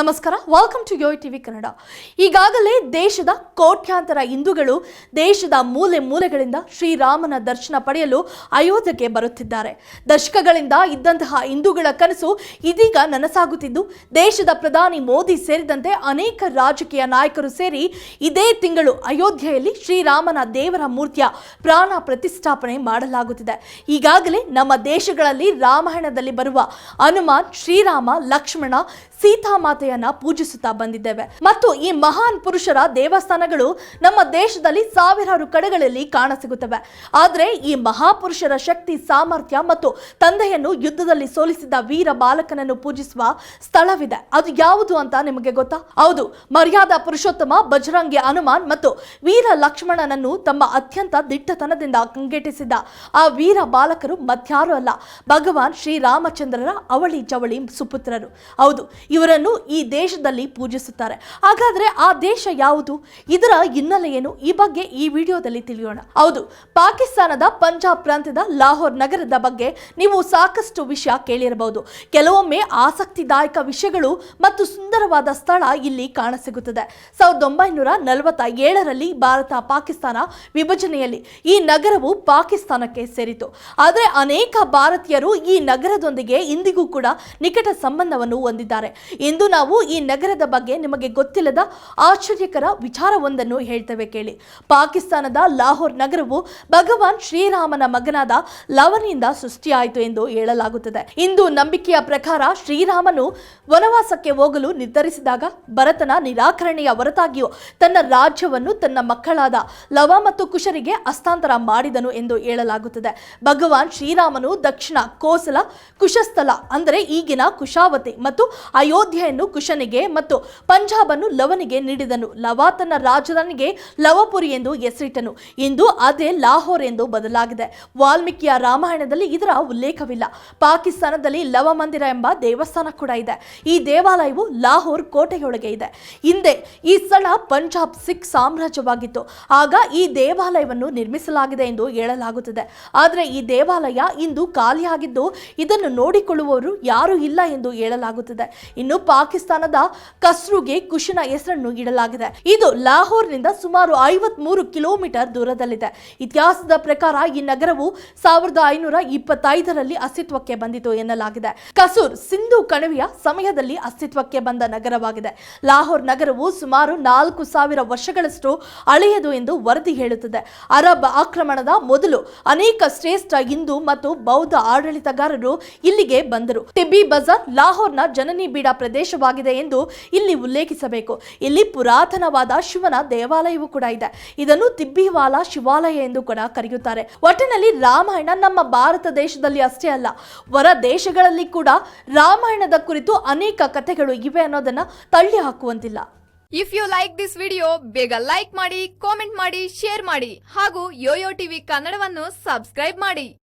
ನಮಸ್ಕಾರ. Welcome to Yo TV Kannada ಈಗಾಗಲೇ ದೇಶದ ಕೋಟ್ಯಾಂತರ ಹಿಂದೂಗಳು ದೇಶದ ಮೂಲೆ ಮೂಲೆಗಳಿಂದ ಶ್ರೀರಾಮನ ದರ್ಶನ ಪಡೆಯಲು ಅಯೋಧ್ಯೆಗೆ ಬರುತ್ತಿದ್ದಾರೆ. ದಶಕಗಳಿಂದ ಇದ್ದಂತಹ ಹಿಂದೂಗಳ ಕನಸು ಇದೀಗ ನನಸಾಗುತ್ತಿದ್ದು, ದೇಶದ ಪ್ರಧಾನಿ ಮೋದಿ ಸೇರಿದಂತೆ ಅನೇಕ ರಾಜಕೀಯ ನಾಯಕರು ಸೇರಿ ಇದೇ ತಿಂಗಳು ಅಯೋಧ್ಯೆಯಲ್ಲಿ ಶ್ರೀರಾಮನ ದೇವರ ಮೂರ್ತಿಯ ಪ್ರಾಣ ಪ್ರತಿಷ್ಠಾಪನೆ ಮಾಡಲಾಗುತ್ತಿದೆ. ಈಗಾಗಲೇ ನಮ್ಮ ದೇಶಗಳಲ್ಲಿ ರಾಮಾಯಣದಲ್ಲಿ ಬರುವ ಹನುಮಾನ್, ಶ್ರೀರಾಮ, ಲಕ್ಷ್ಮಣ ಸೀತಾಮಾತೆಯನ್ನ ಪೂಜಿಸುತ್ತಾ ಬಂದಿದ್ದೇವೆ. ಮತ್ತು ಈ ಮಹಾನ್ ಪುರುಷರ ದೇವಸ್ಥಾನಗಳು ನಮ್ಮ ದೇಶದಲ್ಲಿ ಸಾವಿರಾರು ಕಡೆಗಳಲ್ಲಿ ಕಾಣಸಿಗುತ್ತವೆ. ಆದರೆ ಈ ಮಹಾಪುರುಷರ ಶಕ್ತಿ, ಸಾಮರ್ಥ್ಯ ಮತ್ತು ತಂದೆಯನ್ನು ಯುದ್ಧದಲ್ಲಿ ಸೋಲಿಸಿದ ವೀರ ಬಾಲಕನನ್ನು ಪೂಜಿಸುವ ಸ್ಥಳವಿದೆ. ಅದು ಯಾವುದು ಅಂತ ನಿಮಗೆ ಗೊತ್ತಾ? ಹೌದು, ಮರ್ಯಾದಾ ಪುರುಷೋತ್ತಮ ಬಜರಂಗಿ ಹನುಮಾನ್ ಮತ್ತು ವೀರ ಲಕ್ಷ್ಮಣನನ್ನು ತಮ್ಮ ಅತ್ಯಂತ ದಿಟ್ಟತನದಿಂದ ಕಂಗೆಟಿಸಿದ ಆ ವೀರ ಬಾಲಕರು ಮತ್ಯಾರೂ ಅಲ್ಲ ಭಗವಾನ್ ಶ್ರೀರಾಮಚಂದ್ರರ ಅವಳಿ ಜವಳಿ ಸುಪುತ್ರರು. ಹೌದು, ಇವರನ್ನು ಈ ದೇಶದಲ್ಲಿ ಪೂಜಿಸುತ್ತಾರೆ. ಹಾಗಾದ್ರೆ ಆ ದೇಶ ಯಾವುದು? ಇದರ ಹಿನ್ನೆಲೆ ಏನು ಈ ಬಗ್ಗೆ ಈ ವಿಡಿಯೋದಲ್ಲಿ ತಿಳಿಯೋಣ. ಹೌದು, ಪಾಕಿಸ್ತಾನದ ಪಂಜಾಬ್ ಪ್ರಾಂತ್ಯದ ಲಾಹೋರ್ ನಗರದ ಬಗ್ಗೆ ನೀವು ಸಾಕಷ್ಟು ವಿಷಯ ಕೇಳಿರಬಹುದು. ಕೆಲವೊಮ್ಮೆ ಆಸಕ್ತಿದಾಯಕ ವಿಷಯಗಳು ಮತ್ತು ಸುಂದರವಾದ ಸ್ಥಳ ಇಲ್ಲಿ ಕಾಣಸಿಗುತ್ತದೆ. ಸಾವಿರದ ಒಂಬೈನೂರ ನಲವತ್ತ ಏಳರಲ್ಲಿ ಭಾರತ ಪಾಕಿಸ್ತಾನ ವಿಭಜನೆಯಲ್ಲಿ ಈ ನಗರವು ಪಾಕಿಸ್ತಾನಕ್ಕೆ ಸೇರಿತು. ಆದರೆ ಅನೇಕ ಭಾರತೀಯರು ಈ ನಗರದೊಂದಿಗೆ ಇಂದಿಗೂ ಕೂಡ ನಿಕಟ ಸಂಬಂಧವನ್ನು ಹೊಂದಿದ್ದಾರೆ. ಇಂದು ನಾವು ಈ ನಗರದ ಬಗ್ಗೆ ನಿಮಗೆ ಗೊತ್ತಿಲ್ಲದ ಆಶ್ಚರ್ಯಕರ ವಿಚಾರವೊಂದನ್ನು ಹೇಳ್ತೇವೆ ಕೇಳಿ. ಪಾಕಿಸ್ತಾನದ ಲಾಹೋರ್ ನಗರವು ಭಗವಾನ್ ಶ್ರೀರಾಮನ ಮಗನಾದ ಲವನಿಂದ ಸೃಷ್ಟಿಯಾಯಿತು ಎಂದು ಹೇಳಲಾಗುತ್ತದೆ. ಇಂದು ನಂಬಿಕೆಯ ಪ್ರಕಾರ ಶ್ರೀರಾಮನು ವನವಾಸಕ್ಕೆ ಹೋಗಲು ನಿರ್ಧರಿಸಿದಾಗ ಭರತನ ನಿರಾಕರಣೆಯ ಹೊರತಾಗಿಯೂ ತನ್ನ ರಾಜ್ಯವನ್ನು ತನ್ನ ಮಕ್ಕಳಾದ ಲವ ಮತ್ತು ಕುಶರಿಗೆ ಹಸ್ತಾಂತರ ಮಾಡಿದನು ಎಂದು ಹೇಳಲಾಗುತ್ತದೆ. ಭಗವಾನ್ ಶ್ರೀರಾಮನು ದಕ್ಷಿಣ ಕೋಸಲ ಕುಶಸ್ಥಲ, ಅಂದರೆ ಈಗಿನ ಕುಶಾವತಿ ಮತ್ತು ಅಯೋಧ್ಯೆಯನ್ನು ಕುಶನಿಗೆ ಮತ್ತು ಪಂಜಾಬನ್ನು ಲವನಿಗೆ ನೀಡಿದನು. ಲವ ತನ್ನ ರಾಜಧಾನಿಗೆ ಲವಪುರಿ ಎಂದು ಹೆಸರಿಟ್ಟನು. ಇಂದು ಅದೇ ಲಾಹೋರ್ ಎಂದು ಬದಲಾಗಿದೆ. ವಾಲ್ಮೀಕಿಯ ರಾಮಾಯಣದಲ್ಲಿ ಇದರ ಉಲ್ಲೇಖವಿಲ್ಲ. ಪಾಕಿಸ್ತಾನದಲ್ಲಿ ಲವ ಮಂದಿರ ಎಂಬ ದೇವಸ್ಥಾನ ಕೂಡ ಇದೆ. ಈ ದೇವಾಲಯವು ಲಾಹೋರ್ ಕೋಟೆಯೊಳಗೆ ಇದೆ. ಹಿಂದೆ ಈ ಸ್ಥಳ ಪಂಜಾಬ್ ಸಿಖ್ ಸಾಮ್ರಾಜ್ಯವಾಗಿತ್ತು. ಆಗ ಈ ದೇವಾಲಯವನ್ನು ನಿರ್ಮಿಸಲಾಗಿದೆ ಎಂದು ಹೇಳಲಾಗುತ್ತದೆ. ಆದರೆ ಈ ದೇವಾಲಯ ಇಂದು ಖಾಲಿಯಾಗಿದ್ದು ಇದನ್ನು ನೋಡಿಕೊಳ್ಳುವವರು ಯಾರೂ ಇಲ್ಲ ಎಂದು ಹೇಳಲಾಗುತ್ತದೆ. ಇನ್ನು ಪಾಕಿಸ್ತಾನದ ಕಸ್ರುಗೆ ಕುಶನ ಹೆಸರನ್ನು ಇಡಲಾಗಿದೆ. ಇದು ಲಾಹೋರ್ನಿಂದ ಸುಮಾರು ಐವತ್ಮೂರು ಕಿಲೋಮೀಟರ್ ದೂರದಲ್ಲಿದೆ. ಇತಿಹಾಸದ ಪ್ರಕಾರ ಈ ನಗರವು ಸಾವಿರದ ಐನೂರ ಇಪ್ಪತ್ತೈದರಲ್ಲಿ ಅಸ್ತಿತ್ವಕ್ಕೆ ಬಂದಿತು ಎನ್ನಲಾಗಿದೆ. ಕಸೂರ್ ಸಿಂಧು ಕಣಿವೆಯ ಸಮಯದಲ್ಲಿ ಅಸ್ತಿತ್ವಕ್ಕೆ ಬಂದ ನಗರವಾಗಿದೆ. ಲಾಹೋರ್ ನಗರವು ಸುಮಾರು ನಾಲ್ಕು ಸಾವಿರ ವರ್ಷಗಳಷ್ಟು ಹಳೆಯದು ಎಂದು ವರದಿ ಹೇಳುತ್ತದೆ. ಅರಬ್ ಆಕ್ರಮಣದ ಮೊದಲು ಅನೇಕ ಶ್ರೇಷ್ಠ ಹಿಂದೂ ಮತ್ತು ಬೌದ್ಧ ಆಡಳಿತಗಾರರು ಇಲ್ಲಿಗೆ ಬಂದರು. ಟಿಬ್ಬಿ ಬಜಾರ್ ಲಾಹೋರ್ನ ಜನನಿ ಬೀಡ ಪ್ರದೇಶವಾಗಿದೆ ಎಂದು ಇಲ್ಲಿ ಉಲ್ಲೇಖಿಸಬೇಕು. ಇಲ್ಲಿ ಪುರಾತನವಾದ ಶಿವನ ದೇವಾಲಯವೂ ಕೂಡ ಇದೆ. ಇದನ್ನು ತಿಬ್ಬಿವಾಲ ಶಿವಾಲಯ ಎಂದು ಕೂಡ ಕರೆಯುತ್ತಾರೆ. ಒಟ್ಟಿನಲ್ಲಿ ರಾಮಾಯಣ ನಮ್ಮ ಭಾರತ ದೇಶದಲ್ಲಿ ಅಷ್ಟೇ ಅಲ್ಲ, ಹೊರ ದೇಶಗಳಲ್ಲಿ ಕೂಡ ರಾಮಾಯಣದ ಕುರಿತು ಅನೇಕ ಕಥೆಗಳು ಇವೆ ಅನ್ನೋದನ್ನ ತಳ್ಳಿ ಹಾಕುವಂತಿಲ್ಲ. If you like this video ಬೇಗ ಲೈಕ್ ಮಾಡಿ ಕಾಮೆಂಟ್ ಮಾಡಿ ಶೇರ್ ಮಾಡಿ ಹಾಗೂ ಯೋಯೋ ಟಿವಿ ಕನ್ನಡವನ್ನು ಸಬ್ಸ್ಕ್ರೈಬ್ ಮಾಡಿ.